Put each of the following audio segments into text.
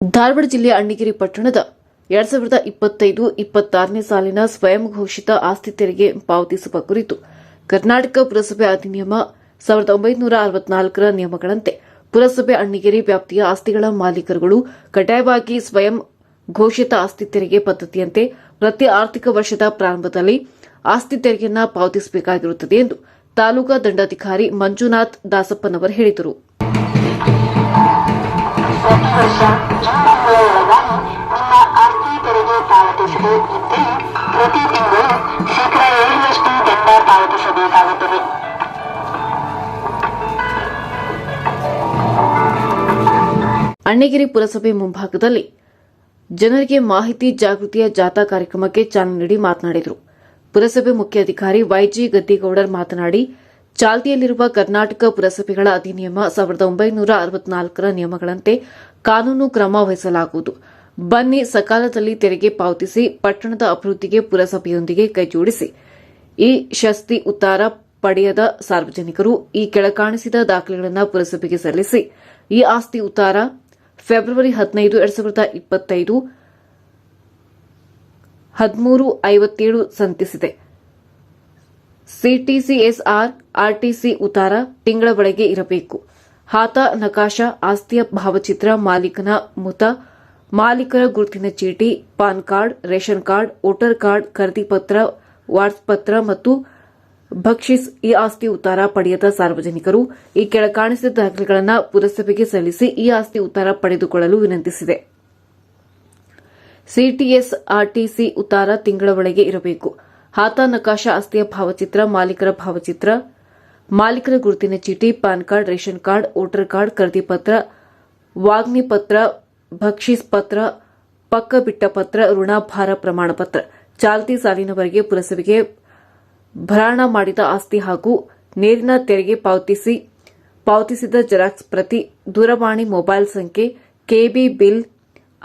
ಧಾರವಾಡ ಜಿಲ್ಲೆಯ ಅಣ್ಣಿಗಿರಿ ಪಟ್ಟಣದ ಎರಡ್ ಸಾವಿರದ ಇಪ್ಪತ್ತೈದು, ಇಪ್ಪತ್ತಾರನೇ ಸಾಲಿನ ಸ್ವಯಂ ಘೋಷಿತ ಆಸ್ತಿ ತೆರಿಗೆ ಪಾವತಿಸುವ ಕುರಿತು ಕರ್ನಾಟಕ ಪುರಸಭೆ ಅಧಿನಿಯಮ ಸಾವಿರದ ಒಂಬೈನೂರ ಅರವತ್ನಾಲ್ಕರ ನಿಯಮಗಳಂತೆ ಪುರಸಭೆ ಅಣ್ಣಿಗೇರಿ ವ್ಯಾಪ್ತಿಯ ಆಸ್ತಿಗಳ ಮಾಲೀಕರುಗಳು ಕಡ್ಡಾಯವಾಗಿ ಸ್ವಯಂ ಘೋಷಿತ ಆಸ್ತಿ ತೆರಿಗೆ ಪದ್ದತಿಯಂತೆ ಪ್ರತಿ ಆರ್ಥಿಕ ವರ್ಷದ ಪ್ರಾರಂಭದಲ್ಲಿ ಆಸ್ತಿ ತೆರಿಗೆಯನ್ನು ಪಾವತಿಸಬೇಕಾಗಿರುತ್ತದೆ ಎಂದು ತಾಲೂಕಾ ದಂಡಾಧಿಕಾರಿ ಮಂಜುನಾಥ್ ದಾಸಪ್ಪನವರ್ ಹೇಳಿದರು. ವರ್ಷ ಅಣ್ಣಗಿರಿ ಪುರಸಭೆ ಮುಂಭಾಗದಲ್ಲಿ ಜನರಿಗೆ ಮಾಹಿತಿ ಜಾಗೃತಿಯ ಜಾಥಾ ಕಾರ್ಯಕ್ರಮಕ್ಕೆ ಚಾಲನೆ ನೀಡಿ ಮಾತನಾಡಿದರು. ಪುರಸಭೆ ಮುಖ್ಯಾಧಿಕಾರಿ ವೈಜಿ ಗದ್ದಿಗೌಡರ್ ಮಾತನಾಡಿ, ಚಾಲ್ತಿಯಲ್ಲಿರುವ ಕರ್ನಾಟಕ ಪುರಸಭೆಗಳ ಅಧಿನಿಯಮ ಸಾವಿರದ ಒಂಬೈನೂರ ಅರವತ್ನಾಲ್ಕರ ನಿಯಮಗಳಂತೆ ಕಾನೂನು ಕ್ರಮ ವಹಿಸಲಾಗುವುದು. ಬನ್ನಿ ಸಕಾಲದಲ್ಲಿ ತೆರಿಗೆ ಪಾವತಿಸಿ ಪಟ್ಟಣದ ಅಭಿವೃದ್ಧಿಗೆ ಪುರಸಭೆಯೊಂದಿಗೆ ಕೈಜೋಡಿಸಿ ಈ ಶಸ್ತಿ ಉತ್ತಾರ ಪಡೆಯದ ಸಾರ್ವಜನಿಕರು ಈ ಕೆಳಕಾಣಿಸಿದ ದಾಖಲೆಗಳನ್ನು ಪುರಸಭೆಗೆ ಸಲ್ಲಿಸಿ. ಈ ಆಸ್ತಿ ಉತ್ತಾರ ಫೆಬ್ರವರಿ ಹದಿನೈದು, ಎರಡ್ ಸಾವಿರದ ಇಪ್ಪತ್ತೈದು, ಹದಿಮೂರು, ಐವತ್ತೇಳು ಸಂತಿಸಿದೆ ಸಿಟಿಸಿಎಸ್ಆರ್ ಆರ್ಟಿಸಿ ಉತ್ತಾರ ತಿಂಗಳ ಒಳಗೆ ಇರಬೇಕು. ಹಾತ, ನಕಾಶ, ಆಸ್ತಿಯ ಭಾವಚಿತ್ರ, ಮಾಲೀಕನ ಮುತ, ಮಾಲೀಕರ ಗುರುತಿನ ಚೀಟಿ, PAN card, ration card, voter card, ಖರೀದಿ ಪತ್ರ ವಾರ್ಸ್ ಪತ್ರ ಮತ್ತು ಭಕ್ಷಿಸ್ ಈ ಆಸ್ತಿ ಉತ್ತಾರ ಪಡೆಯದ ಸಾರ್ವಜನಿಕರು ಈ ಕೆಳಕಾಣಿಸಿದ ದಾಖಲೆಗಳನ್ನು ಪುರಸಭೆಗೆ ಸಲ್ಲಿಸಿ ಈ ಆಸ್ತಿ ಉತ್ತಾರ ಪಡೆದುಕೊಳ್ಳಲು ವಿನಂತಿಸಿದೆ. ಸಿಟಿಎಸ್ ಆರ್ಟಿಸಿ ಉತ್ತಾರ ತಿಂಗಳ ಒಳಗೆ ಇರಬೇಕು. ಹಾತ, ನಕಾಶ, ಆಸ್ತಿಯ ಭಾವಚಿತ್ರ, ಮಾಲೀಕರ ಭಾವಚಿತ್ರ ಮಾಲೀಕರ ಗುರುತಿನ ಚೀಟಿ, PAN card, ration card, voter card, ಖರೀದಿ ಪತ್ರ ವಾಗ್ನಿ ಪತ್ರ, ಭಕ್ಷೀಸ್ ಪತ್ರ, ಪಕ್ಕ ಬಿಟ್ಟ ಪತ್ರ ಋಣಭಾರ ಪ್ರಮಾಣ ಪತ್ರ. ಚಾಲ್ತಿ ಸಾಲಿನವರೆಗೆ ಪುರಸಭೆಗೆ ಭರಾಣ ಮಾಡಿದ ಆಸ್ತಿ ಹಾಗೂ ನೇರಿನ ತೆರಿಗೆ ಪಾವತಿಸಿ, ಪಾವತಿಸಿದ ಜೆರಾಕ್ಸ್ ಪ್ರತಿ ದೂರವಾಣಿ ಮೊಬೈಲ್ ಸಂಖ್ಯೆ, ಕೆಬಿ ಬಿಲ್,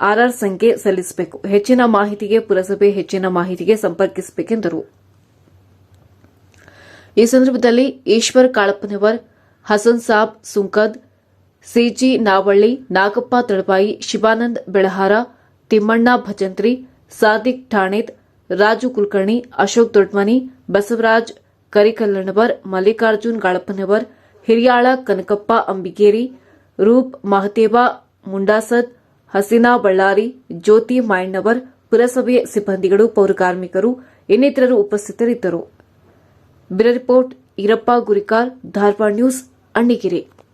ಆರ್ಆರ್ ಸಂಖ್ಯೆ ಸಲ್ಲಿಸಬೇಕು. ಹೆಚ್ಚಿನ ಮಾಹಿತಿಗೆ ಪುರಸಭೆ ಹೆಚ್ಚಿನ ಮಾಹಿತಿಗೆ ಸಂಪರ್ಕಿಸಬೇಕೆಂದರು. ಈ ಸಂದರ್ಭದಲ್ಲಿ ಈಶ್ವರ್ ಕಾಳಪ್ಪನವರ್, ಹಸನ್ ಸಾಬ್ ಸುಂಕದ್, ಸಿಜಿ ನಾವಳ್ಳಿ, ನಾಗಪ್ಪ ತಳಬಾಯಿ, ಶಿವಾನಂದ್ ಬೆಳಹಾರ, ತಿಮ್ಮಣ್ಣ ಭಜಂತ್ರಿ, ಸಾದಿಕ್ ಠಾಣೆತ್ ರಾಜು ಕುಲಕರ್ಣಿ, ಅಶೋಕ್ ದೊಡ್ಮನಿ, ಬಸವರಾಜ್ ಕರಿಕಲ್ಲಣ್ಣವರ್, ಮಲ್ಲಿಕಾರ್ಜುನ್ ಗಾಳಪ್ಪನವರ್ ಹಿರಿಯಾಳ ಕನಕಪ್ಪ ಅಂಬಿಗೇರಿ, ರೂಪ್ ಮಹತೇವ ಮುಂಡಾಸದ್, ಹಸೀನಾ ಬಳ್ಳಾರಿ, ಜ್ಯೋತಿ ಮಾಯಣ್ಣವರ್, ಪುರಸಭೆ ಸಿಬ್ಬಂದಿಗಳು, ಪೌರಕಾರ್ಮಿಕರು, ಇನ್ನಿತರರು ಉಪಸ್ಥಿತರಿದ್ದರು. Bureau report Irappa Gurikar Dharwad news Annigeri.